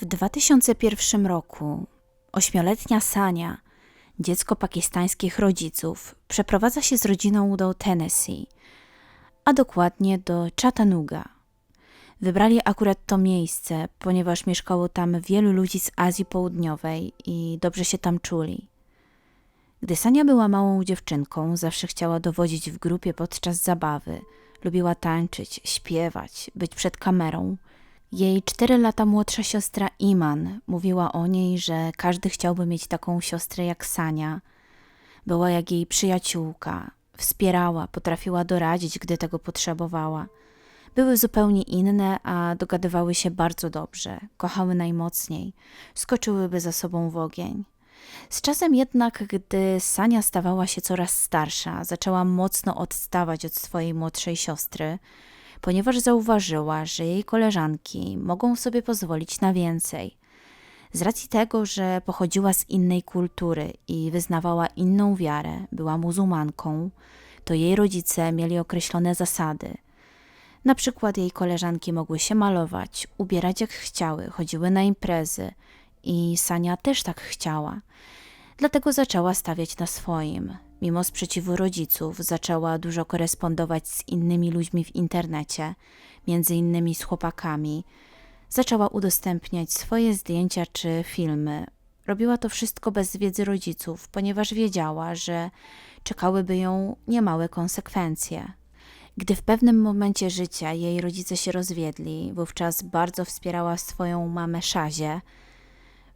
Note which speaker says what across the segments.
Speaker 1: W 2001 roku ośmioletnia Sania, dziecko pakistańskich rodziców, przeprowadza się z rodziną do Tennessee, a dokładnie do Chattanooga. Wybrali akurat to miejsce, ponieważ mieszkało tam wielu ludzi z Azji Południowej i dobrze się tam czuli. Gdy Sania była małą dziewczynką, zawsze chciała dowodzić w grupie podczas zabawy. Lubiła tańczyć, śpiewać, być przed kamerą. Jej cztery lata młodsza siostra Iman mówiła o niej, że każdy chciałby mieć taką siostrę jak Sania. Była jak jej przyjaciółka, wspierała, potrafiła doradzić, gdy tego potrzebowała. Były zupełnie inne, a dogadywały się bardzo dobrze, kochały najmocniej, skoczyłyby za sobą w ogień. Z czasem jednak, gdy Sania stawała się coraz starsza, zaczęła mocno odstawać od swojej młodszej siostry, ponieważ zauważyła, że jej koleżanki mogą sobie pozwolić na więcej. Z racji tego, że pochodziła z innej kultury i wyznawała inną wiarę, była muzułmanką, to jej rodzice mieli określone zasady. Na przykład jej koleżanki mogły się malować, ubierać jak chciały, chodziły na imprezy i Sania też tak chciała. Dlatego zaczęła stawiać na swoim. Mimo sprzeciwu rodziców, zaczęła dużo korespondować z innymi ludźmi w internecie, między innymi z chłopakami. Zaczęła udostępniać swoje zdjęcia czy filmy. Robiła to wszystko bez wiedzy rodziców, ponieważ wiedziała, że czekałyby ją niemałe konsekwencje. Gdy w pewnym momencie życia jej rodzice się rozwiedli, wówczas bardzo wspierała swoją mamę Szazie,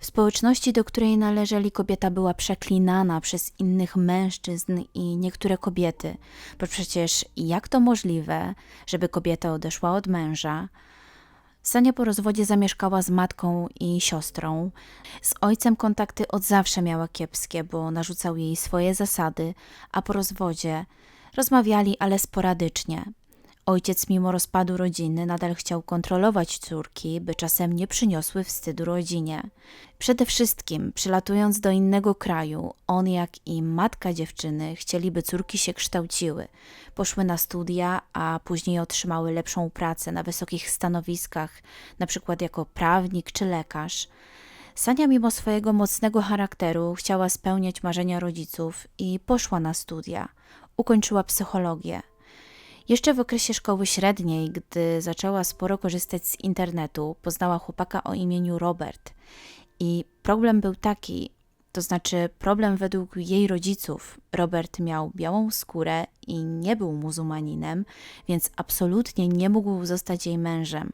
Speaker 1: w społeczności, do której należeli, kobieta była przeklinana przez innych mężczyzn i niektóre kobiety, bo przecież jak to możliwe, żeby kobieta odeszła od męża? Sania po rozwodzie zamieszkała z matką i siostrą. Z ojcem kontakty od zawsze miała kiepskie, bo narzucał jej swoje zasady, a po rozwodzie rozmawiali, ale sporadycznie. Ojciec, mimo rozpadu rodziny, nadal chciał kontrolować córki, by czasem nie przyniosły wstydu rodzinie. Przede wszystkim, przylatując do innego kraju, on, jak i matka dziewczyny, chcieli, by córki się kształciły, poszły na studia, a później otrzymały lepszą pracę na wysokich stanowiskach, na przykład jako prawnik czy lekarz. Sania, mimo swojego mocnego charakteru, chciała spełniać marzenia rodziców i poszła na studia. Ukończyła psychologię. Jeszcze w okresie szkoły średniej, gdy zaczęła sporo korzystać z internetu, poznała chłopaka o imieniu Robert. I problem był taki, to znaczy problem według jej rodziców. Robert miał białą skórę i nie był muzułmaninem, więc absolutnie nie mógł zostać jej mężem.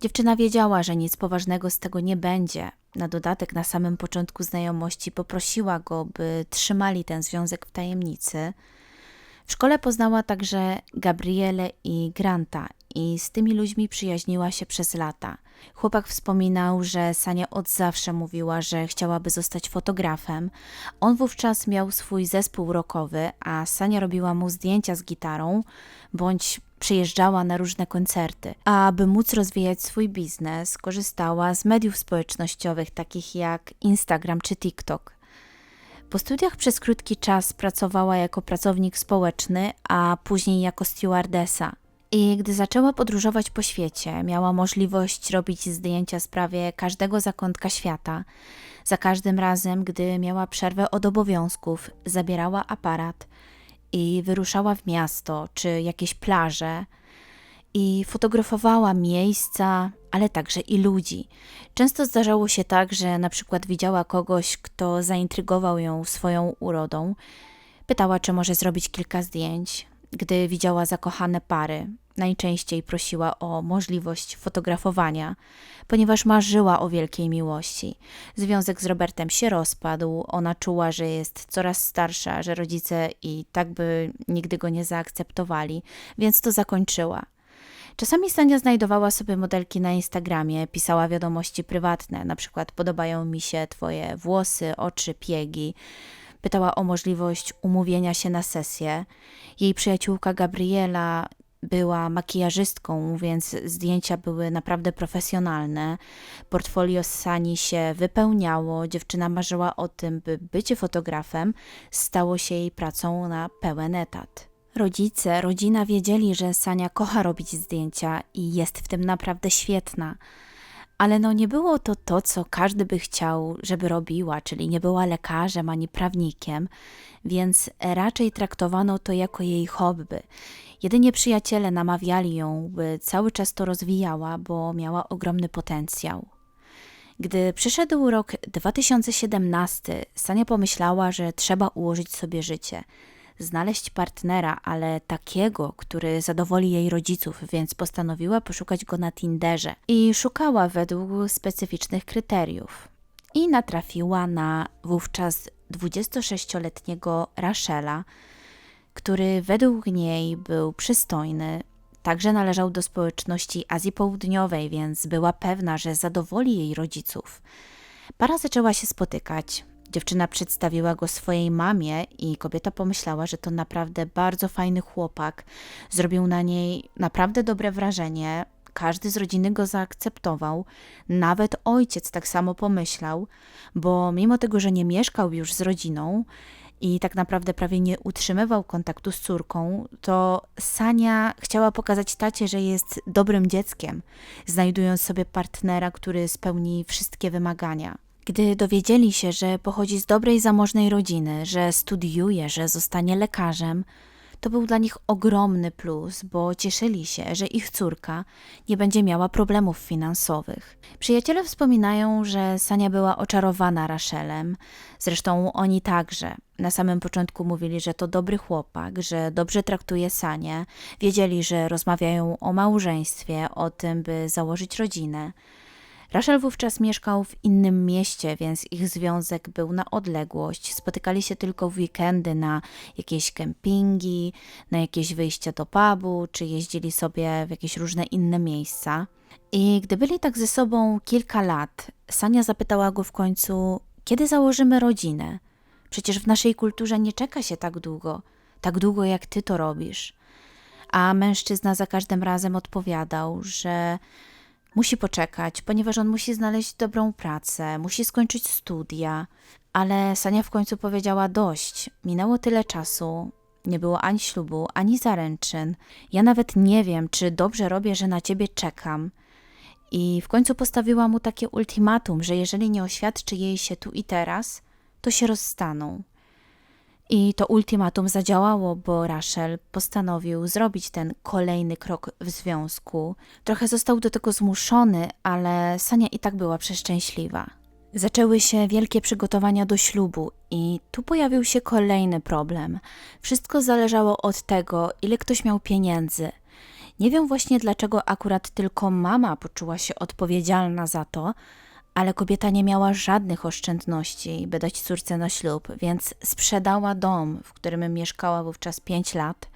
Speaker 1: Dziewczyna wiedziała, że nic poważnego z tego nie będzie. Na dodatek, na samym początku znajomości poprosiła go, by trzymali ten związek w tajemnicy. W szkole poznała także Gabriele i Granta i z tymi ludźmi przyjaźniła się przez lata. Chłopak wspominał, że Sania od zawsze mówiła, że chciałaby zostać fotografem. On wówczas miał swój zespół rockowy, a Sania robiła mu zdjęcia z gitarą bądź przyjeżdżała na różne koncerty. A aby móc rozwijać swój biznes, korzystała z mediów społecznościowych takich jak Instagram czy TikTok. Po studiach przez krótki czas pracowała jako pracownik społeczny, a później jako stewardesa. I gdy zaczęła podróżować po świecie, miała możliwość robić zdjęcia z prawie każdego zakątka świata. Za każdym razem, gdy miała przerwę od obowiązków, zabierała aparat i wyruszała w miasto czy jakieś plaże i fotografowała miejsca, ale także i ludzi. Często zdarzało się tak, że na przykład widziała kogoś, kto zaintrygował ją swoją urodą. Pytała, czy może zrobić kilka zdjęć. Gdy widziała zakochane pary, najczęściej prosiła o możliwość fotografowania, ponieważ marzyła o wielkiej miłości. Związek z Robertem się rozpadł, ona czuła, że jest coraz starsza, że rodzice i tak by nigdy go nie zaakceptowali, więc to zakończyła. Czasami Sania znajdowała sobie modelki na Instagramie, pisała wiadomości prywatne, na przykład podobają mi się twoje włosy, oczy, piegi. Pytała o możliwość umówienia się na sesję. Jej przyjaciółka Gabriela była makijażystką, więc zdjęcia były naprawdę profesjonalne. Portfolio Sani się wypełniało. Dziewczyna marzyła o tym, by bycie fotografem stało się jej pracą na pełen etat. Rodzice, rodzina wiedzieli, że Sania kocha robić zdjęcia i jest w tym naprawdę świetna. Ale no nie było to to, co każdy by chciał, żeby robiła, czyli nie była lekarzem ani prawnikiem, więc raczej traktowano to jako jej hobby. Jedynie przyjaciele namawiali ją, by cały czas to rozwijała, bo miała ogromny potencjał. Gdy przyszedł rok 2017, Sania pomyślała, że trzeba ułożyć sobie życie, znaleźć partnera, ale takiego, który zadowoli jej rodziców, więc postanowiła poszukać go na Tinderze i szukała według specyficznych kryteriów. I natrafiła na wówczas 26-letniego Rachela, który według niej był przystojny, Także należał do społeczności Azji Południowej, więc była pewna, że zadowoli jej rodziców. Para zaczęła się spotykać. Dziewczyna przedstawiła go swojej mamie i kobieta pomyślała, że to naprawdę bardzo fajny chłopak. Zrobił na niej naprawdę dobre wrażenie. Każdy z rodziny go zaakceptował, nawet ojciec tak samo pomyślał, bo mimo tego, że nie mieszkał już z rodziną, i tak naprawdę prawie nie utrzymywał kontaktu z córką, to Sania chciała pokazać tacie, że jest dobrym dzieckiem, znajdując sobie partnera, który spełni wszystkie wymagania. Gdy dowiedzieli się, że pochodzi z dobrej, zamożnej rodziny, że studiuje, że zostanie lekarzem, to był dla nich ogromny plus, bo cieszyli się, że ich córka nie będzie miała problemów finansowych. Przyjaciele wspominają, że Sania była oczarowana Rachelem, zresztą oni także. Na samym początku mówili, że to dobry chłopak, że dobrze traktuje Sanię, wiedzieli, że rozmawiają o małżeństwie, o tym, by założyć rodzinę. Rachel wówczas mieszkał w innym mieście, więc ich związek był na odległość. Spotykali się tylko w weekendy na jakieś kempingi, na jakieś wyjścia do pubu, czy jeździli sobie w jakieś różne inne miejsca. I gdy byli tak ze sobą kilka lat, Sania zapytała go w końcu, kiedy założymy rodzinę? Przecież w naszej kulturze nie czeka się tak długo, tak długo jak ty to robisz. A mężczyzna za każdym razem odpowiadał, że Musi poczekać, ponieważ on musi znaleźć dobrą pracę, musi skończyć studia. Ale Sania w końcu powiedziała dość. Minęło tyle czasu, nie było ani ślubu, ani zaręczyn. Ja nawet nie wiem, czy dobrze robię, że na ciebie czekam. I w końcu postawiła mu takie ultimatum, że jeżeli nie oświadczy jej się tu i teraz, to się rozstaną. I to ultimatum zadziałało, bo Rachel postanowił zrobić ten kolejny krok w związku. Trochę został do tego zmuszony, ale Sania i tak była przeszczęśliwa. Zaczęły się wielkie przygotowania do ślubu, i tu pojawił się kolejny problem. Wszystko zależało od tego, ile ktoś miał pieniędzy. Nie wiem właśnie dlaczego akurat tylko mama poczuła się odpowiedzialna za to, ale kobieta nie miała żadnych oszczędności, by dać córce na ślub, więc sprzedała dom, w którym mieszkała wówczas 5 lat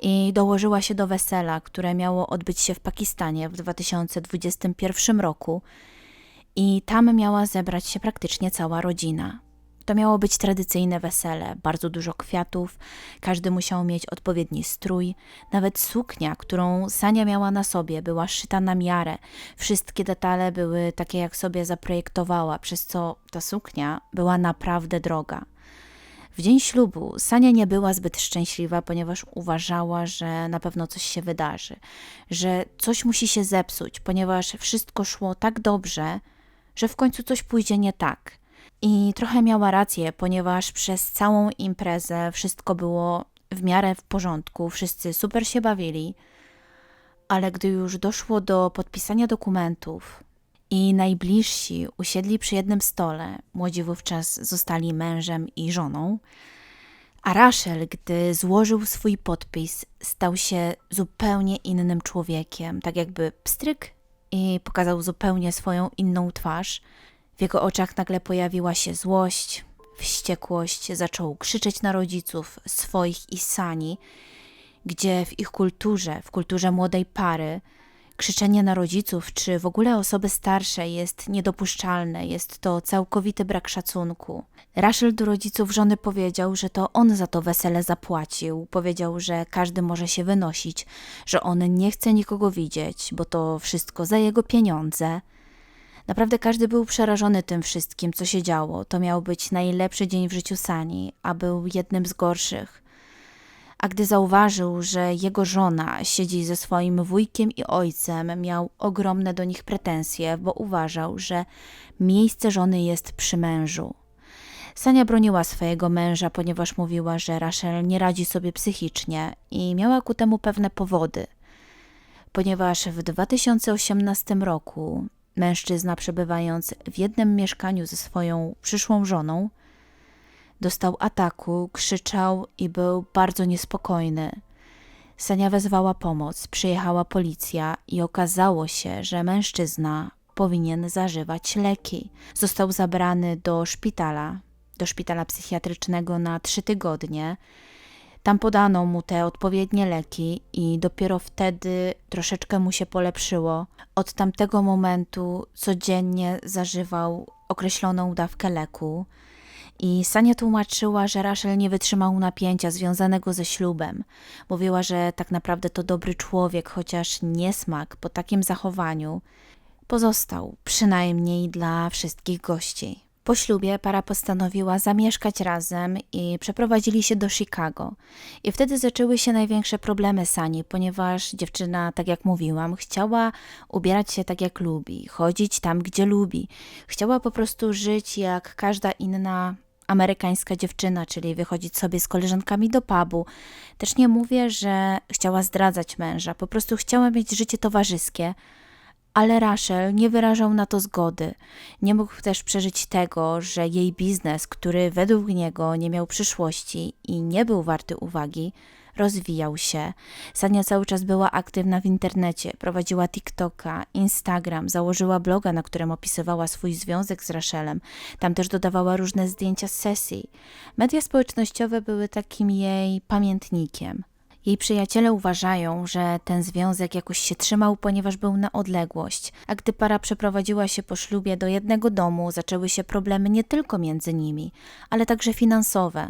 Speaker 1: i dołożyła się do wesela, które miało odbyć się w Pakistanie w 2021 roku i tam miała zebrać się praktycznie cała rodzina. To miało być tradycyjne wesele, bardzo dużo kwiatów, każdy musiał mieć odpowiedni strój, nawet suknia, którą Sania miała na sobie, była szyta na miarę. Wszystkie detale były takie, jak sobie zaprojektowała, przez co ta suknia była naprawdę droga. W dzień ślubu Sania nie była zbyt szczęśliwa, ponieważ uważała, że na pewno coś się wydarzy, że coś musi się zepsuć, ponieważ wszystko szło tak dobrze, że w końcu coś pójdzie nie tak. I trochę miała rację, ponieważ przez całą imprezę wszystko było w miarę w porządku, wszyscy super się bawili, ale gdy już doszło do podpisania dokumentów i najbliżsi usiedli przy jednym stole, młodzi wówczas zostali mężem i żoną, a Rachel, gdy złożył swój podpis, stał się zupełnie innym człowiekiem, tak jakby pstryk i pokazał zupełnie swoją inną twarz – w jego oczach nagle pojawiła się złość, wściekłość, zaczął krzyczeć na rodziców swoich i Sani, gdzie w ich kulturze, w kulturze młodej pary, krzyczenie na rodziców czy w ogóle osoby starsze jest niedopuszczalne, jest to całkowity brak szacunku. Rachel do rodziców żony powiedział, że to on za to wesele zapłacił. Powiedział, że każdy może się wynosić, że on nie chce nikogo widzieć, bo to wszystko za jego pieniądze. Naprawdę każdy był przerażony tym wszystkim, co się działo. To miał być najlepszy dzień w życiu Sani, a był jednym z gorszych. A gdy zauważył, że jego żona siedzi ze swoim wujkiem i ojcem, miał ogromne do nich pretensje, bo uważał, że miejsce żony jest przy mężu. Sania broniła swojego męża, ponieważ mówiła, że Rachel nie radzi sobie psychicznie i miała ku temu pewne powody. Ponieważ w 2018 roku mężczyzna przebywając w jednym mieszkaniu ze swoją przyszłą żoną dostał ataku, krzyczał i był bardzo niespokojny. Sania wezwała pomoc, przyjechała policja i okazało się, że mężczyzna powinien zażywać leki. Został zabrany do szpitala, do szpitala psychiatrycznego na trzy tygodnie. Tam podano mu te odpowiednie leki i dopiero wtedy troszeczkę mu się polepszyło. Od tamtego momentu codziennie zażywał określoną dawkę leku. I Sania tłumaczyła, że Rachel nie wytrzymał napięcia związanego ze ślubem. Mówiła, że tak naprawdę to dobry człowiek, chociaż niesmak po takim zachowaniu pozostał, przynajmniej dla wszystkich gości. Po ślubie para postanowiła zamieszkać razem i przeprowadzili się do Chicago. I wtedy zaczęły się największe problemy Sani, ponieważ dziewczyna, tak jak mówiłam, chciała ubierać się tak jak lubi, chodzić tam, gdzie lubi. Chciała po prostu żyć jak każda inna amerykańska dziewczyna, czyli wychodzić sobie z koleżankami do pubu. Też nie mówię, że chciała zdradzać męża, po prostu chciała mieć życie towarzyskie, ale Rachel nie wyrażał na to zgody. Nie mógł też przeżyć tego, że jej biznes, który według niego nie miał przyszłości i nie był warty uwagi, rozwijał się. Sania cały czas była aktywna w internecie, prowadziła TikToka, Instagram, założyła bloga, na którym opisywała swój związek z Rachelem. Tam też dodawała różne zdjęcia z sesji. Media społecznościowe były takim jej pamiętnikiem. Jej przyjaciele uważają, że ten związek jakoś się trzymał, ponieważ był na odległość, a gdy para przeprowadziła się po ślubie do jednego domu, zaczęły się problemy nie tylko między nimi, ale także finansowe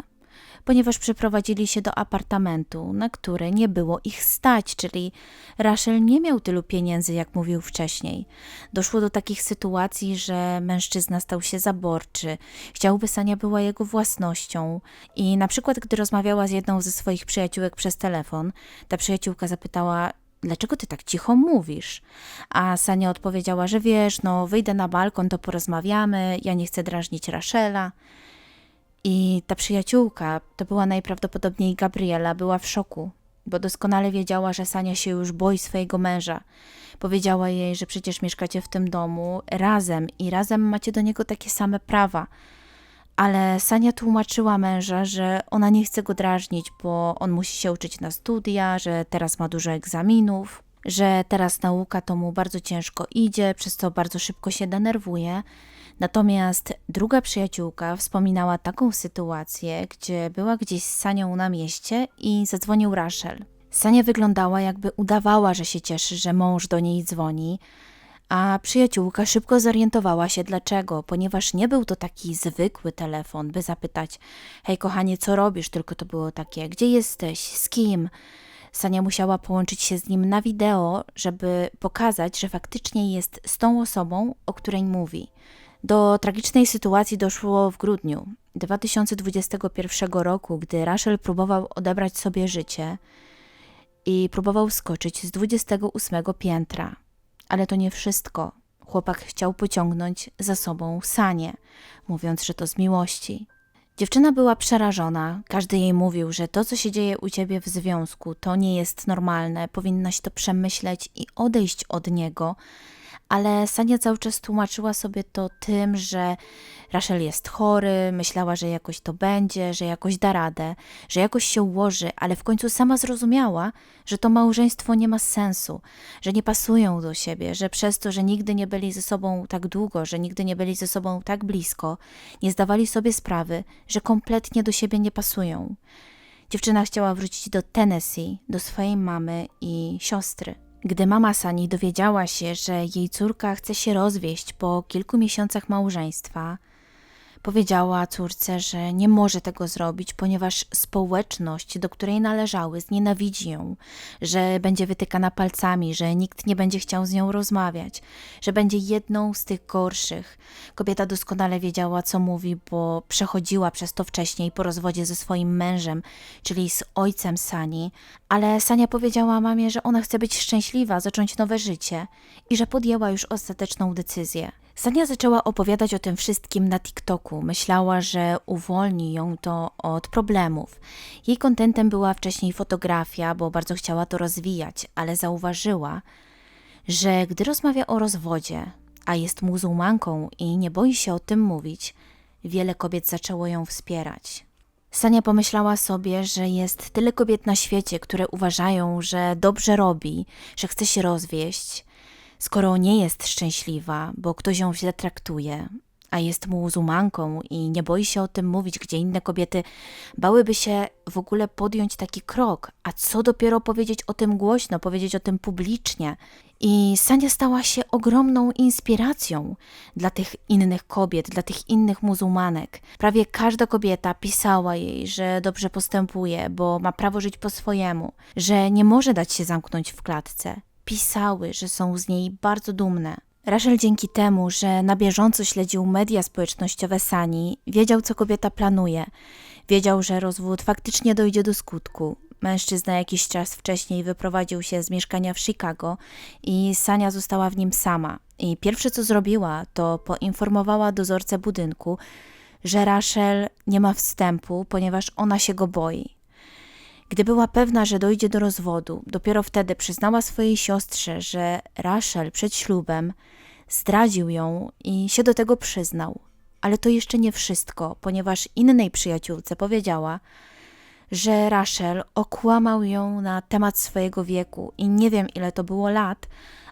Speaker 1: ponieważ przyprowadzili się do apartamentu, na które nie było ich stać, czyli Rachel nie miał tylu pieniędzy, jak mówił wcześniej. Doszło do takich sytuacji, że mężczyzna stał się zaborczy, chciałby Sania była jego własnością i na przykład, gdy rozmawiała z jedną ze swoich przyjaciółek przez telefon, ta przyjaciółka zapytała, dlaczego ty tak cicho mówisz? A Sania odpowiedziała, że wiesz, no wyjdę na balkon, to porozmawiamy, ja nie chcę drażnić Rachela. I ta przyjaciółka, to była najprawdopodobniej Gabriela, była w szoku, bo doskonale wiedziała, że Sania się już boi swojego męża. Powiedziała jej, że przecież mieszkacie w tym domu razem i razem macie do niego takie same prawa. Ale Sania tłumaczyła męża, że ona nie chce go drażnić, bo on musi się uczyć na studia, że teraz ma dużo egzaminów, że teraz nauka to mu bardzo ciężko idzie, przez co bardzo szybko się denerwuje Natomiast druga przyjaciółka wspominała taką sytuację, gdzie była gdzieś z Sanią na mieście i zadzwonił Rachel. Sania wyglądała, jakby udawała, że się cieszy, że mąż do niej dzwoni, a przyjaciółka szybko zorientowała się dlaczego, ponieważ nie był to taki zwykły telefon, by zapytać: Hej, kochanie, co robisz? Tylko to było takie: Gdzie jesteś? Z kim? Sania musiała połączyć się z nim na wideo, żeby pokazać, że faktycznie jest z tą osobą, o której mówi. Do tragicznej sytuacji doszło w grudniu 2021 roku, gdy Rachel próbował odebrać sobie życie i próbował skoczyć z 28 piętra. Ale to nie wszystko. Chłopak chciał pociągnąć za sobą Sanie, mówiąc, że to z miłości. Dziewczyna była przerażona. Każdy jej mówił, że to, co się dzieje u ciebie w związku, to nie jest normalne, powinnaś to przemyśleć i odejść od niego, ale Sania cały czas tłumaczyła sobie to tym, że Rachel jest chory, myślała, że jakoś to będzie, że jakoś da radę, że jakoś się ułoży, ale w końcu sama zrozumiała, że to małżeństwo nie ma sensu, że nie pasują do siebie, że przez to, że nigdy nie byli ze sobą tak długo, że nigdy nie byli ze sobą tak blisko, nie zdawali sobie sprawy, że kompletnie do siebie nie pasują. Dziewczyna chciała wrócić do Tennessee, do swojej mamy i siostry. Gdy mama Sani dowiedziała się, że jej córka chce się rozwieść po kilku miesiącach małżeństwa, Powiedziała córce, że nie może tego zrobić, ponieważ społeczność, do której należały, znienawidzi ją, że będzie wytykana palcami, że nikt nie będzie chciał z nią rozmawiać, że będzie jedną z tych gorszych. Kobieta doskonale wiedziała, co mówi, bo przechodziła przez to wcześniej po rozwodzie ze swoim mężem, czyli z ojcem Sani, ale Sania powiedziała mamie, że ona chce być szczęśliwa, zacząć nowe życie i że podjęła już ostateczną decyzję. Sania zaczęła opowiadać o tym wszystkim na TikToku. Myślała, że uwolni ją to od problemów. Jej kontentem była wcześniej fotografia, bo bardzo chciała to rozwijać, ale zauważyła, że gdy rozmawia o rozwodzie, a jest muzułmanką i nie boi się o tym mówić, wiele kobiet zaczęło ją wspierać. Sania pomyślała sobie, że jest tyle kobiet na świecie, które uważają, że dobrze robi, że chce się rozwieść, skoro nie jest szczęśliwa, bo ktoś ją źle traktuje, a jest muzułmanką i nie boi się o tym mówić, gdzie inne kobiety bałyby się w ogóle podjąć taki krok, a co dopiero powiedzieć o tym głośno, powiedzieć o tym publicznie. I Sania stała się ogromną inspiracją dla tych innych kobiet, dla tych innych muzułmanek. Prawie każda kobieta pisała jej, że dobrze postępuje, bo ma prawo żyć po swojemu, że nie może dać się zamknąć w klatce. Pisały, że są z niej bardzo dumne. Rachel dzięki temu, że na bieżąco śledził media społecznościowe Sani, wiedział, co kobieta planuje. Wiedział, że rozwód faktycznie dojdzie do skutku. Mężczyzna jakiś czas wcześniej wyprowadził się z mieszkania w Chicago i Sania została w nim sama. I pierwsze co zrobiła, to poinformowała dozorcę budynku, że Rachel nie ma wstępu, ponieważ ona się go boi. Gdy była pewna, że dojdzie do rozwodu, dopiero wtedy przyznała swojej siostrze, że Rachel przed ślubem zdradził ją i się do tego przyznał. Ale to jeszcze nie wszystko, ponieważ innej przyjaciółce powiedziała, że Rachel okłamał ją na temat swojego wieku i nie wiem ile to było lat,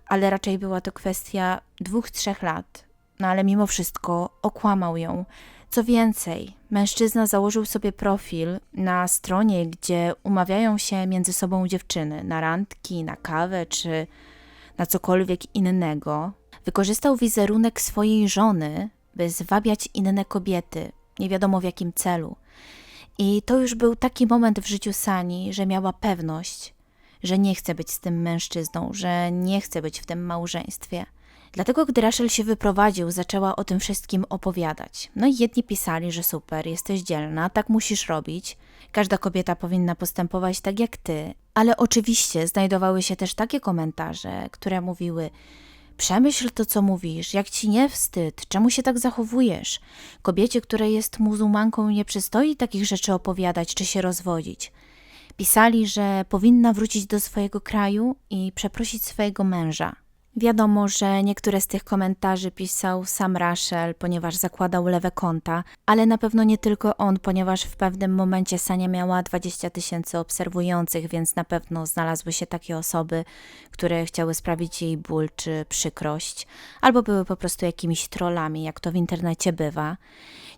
Speaker 1: ale raczej była to kwestia dwóch, trzech lat. No ale mimo wszystko okłamał ją. Co więcej, mężczyzna założył sobie profil na stronie, gdzie umawiają się między sobą dziewczyny na randki, na kawę czy na cokolwiek innego. Wykorzystał wizerunek swojej żony, by zwabiać inne kobiety, nie wiadomo w jakim celu. I to już był taki moment w życiu Sani, że miała pewność, że nie chce być z tym mężczyzną, że nie chce być w tym małżeństwie. Dlatego, gdy Rachel się wyprowadził, zaczęła o tym wszystkim opowiadać. No i jedni pisali, że super, jesteś dzielna, tak musisz robić. Każda kobieta powinna postępować tak jak ty. Ale oczywiście znajdowały się też takie komentarze, które mówiły: Przemyśl to, co mówisz, jak ci nie wstyd, czemu się tak zachowujesz? Kobiecie, która jest muzułmanką, nie przystoi takich rzeczy opowiadać czy się rozwodzić. Pisali, że powinna wrócić do swojego kraju i przeprosić swojego męża. Wiadomo, że niektóre z tych komentarzy pisał sam Rachel, ponieważ zakładał lewe konta, ale na pewno nie tylko on, ponieważ w pewnym momencie Sania miała 20 tysięcy obserwujących, więc na pewno znalazły się takie osoby, które chciały sprawić jej ból czy przykrość, albo były po prostu jakimiś trollami, jak to w internecie bywa.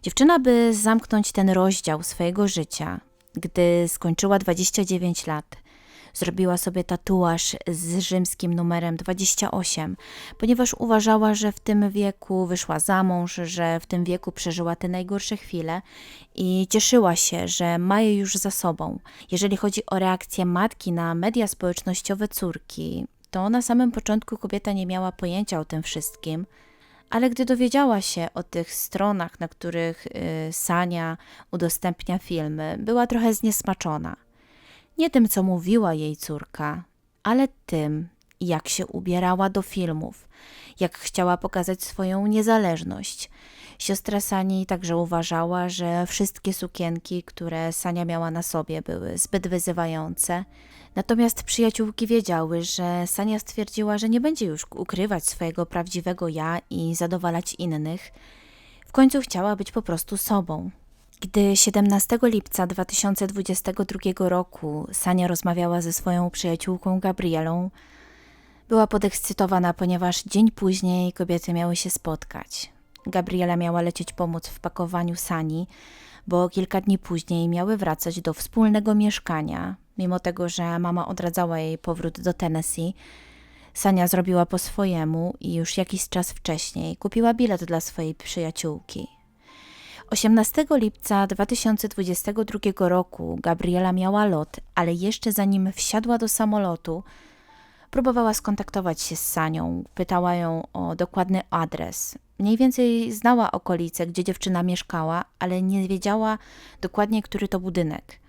Speaker 1: Dziewczyna, by zamknąć ten rozdział swojego życia, gdy skończyła 29 lat – Zrobiła sobie tatuaż z rzymskim numerem 28, ponieważ uważała, że w tym wieku wyszła za mąż, że w tym wieku przeżyła te najgorsze chwile i cieszyła się, że ma je już za sobą. Jeżeli chodzi o reakcję matki na media społecznościowe córki, to na samym początku kobieta nie miała pojęcia o tym wszystkim. Ale gdy dowiedziała się o tych stronach, na których y, Sania udostępnia filmy, była trochę zniesmaczona. Nie tym, co mówiła jej córka, ale tym, jak się ubierała do filmów, jak chciała pokazać swoją niezależność. Siostra Sani także uważała, że wszystkie sukienki, które Sania miała na sobie, były zbyt wyzywające. Natomiast przyjaciółki wiedziały, że Sania stwierdziła, że nie będzie już ukrywać swojego prawdziwego ja i zadowalać innych. W końcu chciała być po prostu sobą. Gdy 17 lipca 2022 roku Sania rozmawiała ze swoją przyjaciółką Gabrielą, była podekscytowana, ponieważ dzień później kobiety miały się spotkać. Gabriela miała lecieć pomóc w pakowaniu Sani, bo kilka dni później miały wracać do wspólnego mieszkania. Mimo tego, że mama odradzała jej powrót do Tennessee, Sania zrobiła po swojemu i już jakiś czas wcześniej kupiła bilet dla swojej przyjaciółki. 18 lipca 2022 roku Gabriela miała lot, ale jeszcze zanim wsiadła do samolotu, próbowała skontaktować się z Sanią. Pytała ją o dokładny adres. Mniej więcej znała okolice, gdzie dziewczyna mieszkała, ale nie wiedziała dokładnie, który to budynek.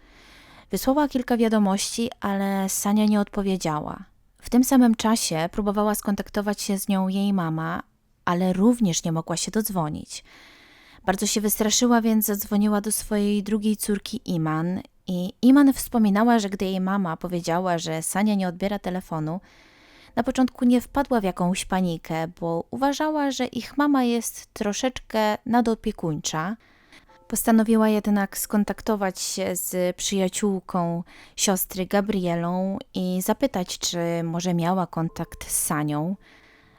Speaker 1: Wysłała kilka wiadomości, ale Sania nie odpowiedziała. W tym samym czasie próbowała skontaktować się z nią jej mama, ale również nie mogła się dodzwonić. Bardzo się wystraszyła, więc zadzwoniła do swojej drugiej córki Iman. I Iman wspominała, że gdy jej mama powiedziała, że Sania nie odbiera telefonu, na początku nie wpadła w jakąś panikę, bo uważała, że ich mama jest troszeczkę nadopiekuńcza. Postanowiła jednak skontaktować się z przyjaciółką siostry Gabrielą i zapytać, czy może miała kontakt z Sanią,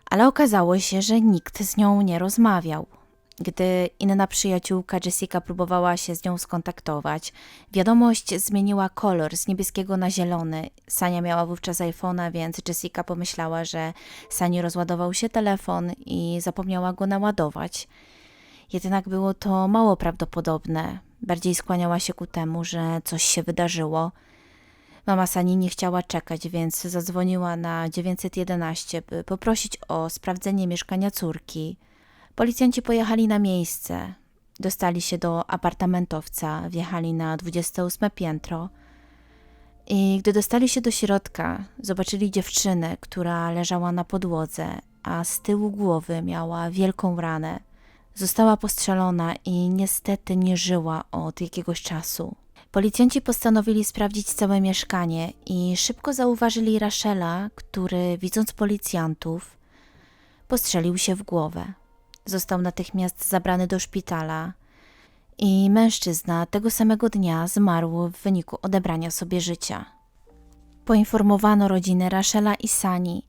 Speaker 1: ale okazało się, że nikt z nią nie rozmawiał. Gdy inna przyjaciółka Jessica próbowała się z nią skontaktować, wiadomość zmieniła kolor z niebieskiego na zielony. Sania miała wówczas iPhone'a, więc Jessica pomyślała, że Sani rozładował się telefon i zapomniała go naładować. Jednak było to mało prawdopodobne. Bardziej skłaniała się ku temu, że coś się wydarzyło. Mama Sani nie chciała czekać, więc zadzwoniła na 911, by poprosić o sprawdzenie mieszkania córki. Policjanci pojechali na miejsce. Dostali się do apartamentowca, wjechali na 28 piętro. I gdy dostali się do środka, zobaczyli dziewczynę, która leżała na podłodze, a z tyłu głowy miała wielką ranę. Została postrzelona i niestety nie żyła od jakiegoś czasu. Policjanci postanowili sprawdzić całe mieszkanie i szybko zauważyli Rachela, który, widząc policjantów, postrzelił się w głowę. Został natychmiast zabrany do szpitala i mężczyzna tego samego dnia zmarł w wyniku odebrania sobie życia. Poinformowano rodzinę Rachela i Sani.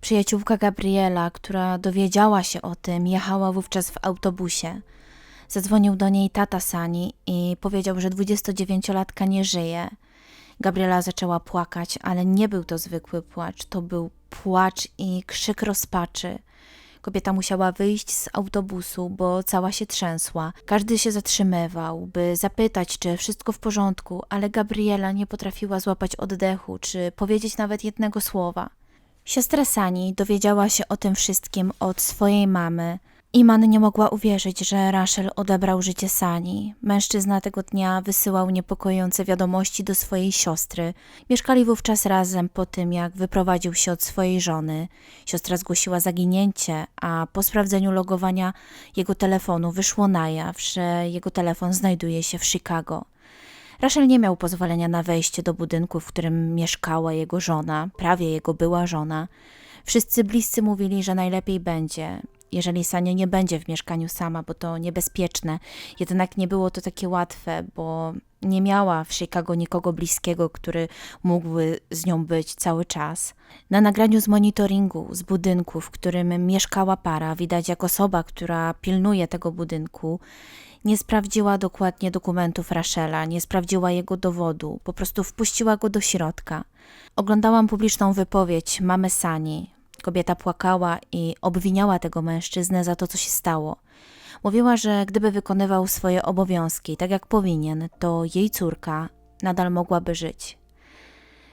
Speaker 1: Przyjaciółka Gabriela, która dowiedziała się o tym, jechała wówczas w autobusie. Zadzwonił do niej tata Sani i powiedział, że 29-latka nie żyje. Gabriela zaczęła płakać, ale nie był to zwykły płacz, to był płacz i krzyk rozpaczy. Kobieta musiała wyjść z autobusu, bo cała się trzęsła. Każdy się zatrzymywał, by zapytać, czy wszystko w porządku, ale Gabriela nie potrafiła złapać oddechu, czy powiedzieć nawet jednego słowa. Siostra Sani dowiedziała się o tym wszystkim od swojej mamy. Iman nie mogła uwierzyć, że Rachel odebrał życie Sani. Mężczyzna tego dnia wysyłał niepokojące wiadomości do swojej siostry. Mieszkali wówczas razem po tym, jak wyprowadził się od swojej żony. Siostra zgłosiła zaginięcie, a po sprawdzeniu logowania jego telefonu wyszło na jaw, że jego telefon znajduje się w Chicago. Rachel nie miał pozwolenia na wejście do budynku, w którym mieszkała jego żona, prawie jego była żona. Wszyscy bliscy mówili, że najlepiej będzie, jeżeli Sania nie będzie w mieszkaniu sama, bo to niebezpieczne. Jednak nie było to takie łatwe, bo nie miała w Chicago nikogo bliskiego, który mógłby z nią być cały czas. Na nagraniu z monitoringu, z budynku, w którym mieszkała para, widać jak osoba, która pilnuje tego budynku, nie sprawdziła dokładnie dokumentów Rachela, nie sprawdziła jego dowodu, po prostu wpuściła go do środka. Oglądałam publiczną wypowiedź mamy Sani. Kobieta płakała i obwiniała tego mężczyznę za to, co się stało. Mówiła, że gdyby wykonywał swoje obowiązki tak jak powinien, to jej córka nadal mogłaby żyć.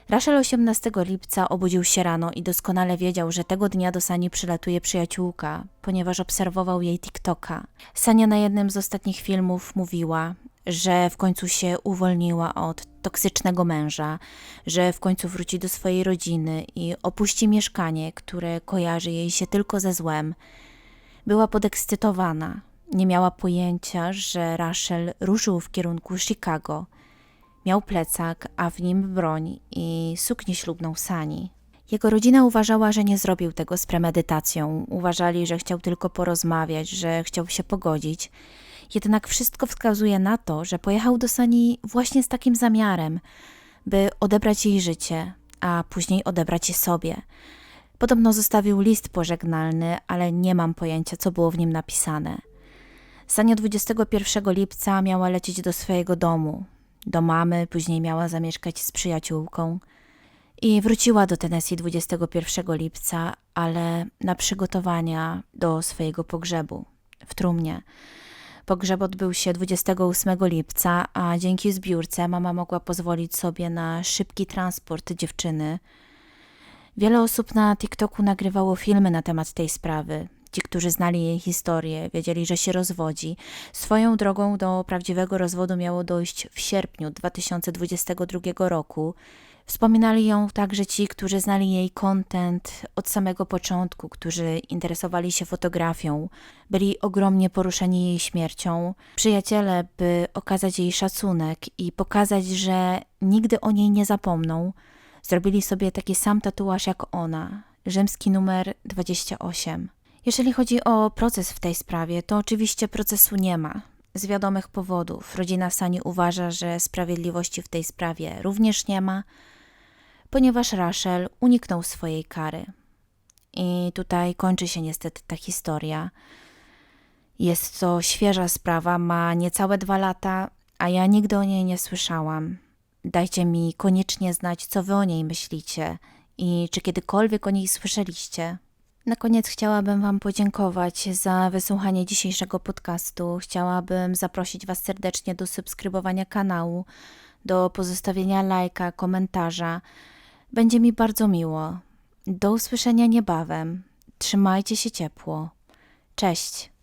Speaker 1: Rachel 18 lipca obudził się rano i doskonale wiedział, że tego dnia do Sani przylatuje przyjaciółka, ponieważ obserwował jej TikToka. Sania na jednym z ostatnich filmów mówiła, że w końcu się uwolniła od toksycznego męża, że w końcu wróci do swojej rodziny i opuści mieszkanie, które kojarzy jej się tylko ze złem. Była podekscytowana. Nie miała pojęcia, że Rachel ruszył w kierunku Chicago. Miał plecak, a w nim broń i suknię ślubną Sani. Jego rodzina uważała, że nie zrobił tego z premedytacją. Uważali, że chciał tylko porozmawiać, że chciał się pogodzić. Jednak wszystko wskazuje na to, że pojechał do Sani właśnie z takim zamiarem, by odebrać jej życie, a później odebrać je sobie. Podobno zostawił list pożegnalny, ale nie mam pojęcia, co było w nim napisane. Sania 21 lipca miała lecieć do swojego domu, do mamy, później miała zamieszkać z przyjaciółką i wróciła do Tennessee 21 lipca, ale na przygotowania do swojego pogrzebu w trumnie. Pogrzeb odbył się 28 lipca, a dzięki zbiórce mama mogła pozwolić sobie na szybki transport dziewczyny. Wiele osób na TikToku nagrywało filmy na temat tej sprawy. Ci, którzy znali jej historię, wiedzieli, że się rozwodzi. Swoją drogą do prawdziwego rozwodu miało dojść w sierpniu 2022 roku. Wspominali ją także ci, którzy znali jej content od samego początku, którzy interesowali się fotografią, byli ogromnie poruszeni jej śmiercią. Przyjaciele, by okazać jej szacunek i pokazać, że nigdy o niej nie zapomną, zrobili sobie taki sam tatuaż jak ona rzymski numer 28. Jeżeli chodzi o proces w tej sprawie, to oczywiście procesu nie ma. Z wiadomych powodów rodzina Sani uważa, że sprawiedliwości w tej sprawie również nie ma, ponieważ Rachel uniknął swojej kary. I tutaj kończy się niestety ta historia. Jest to świeża sprawa, ma niecałe dwa lata, a ja nigdy o niej nie słyszałam. Dajcie mi koniecznie znać, co wy o niej myślicie i czy kiedykolwiek o niej słyszeliście. Na koniec chciałabym Wam podziękować za wysłuchanie dzisiejszego podcastu. Chciałabym zaprosić Was serdecznie do subskrybowania kanału, do pozostawienia lajka, komentarza. Będzie mi bardzo miło. Do usłyszenia niebawem. Trzymajcie się ciepło. Cześć.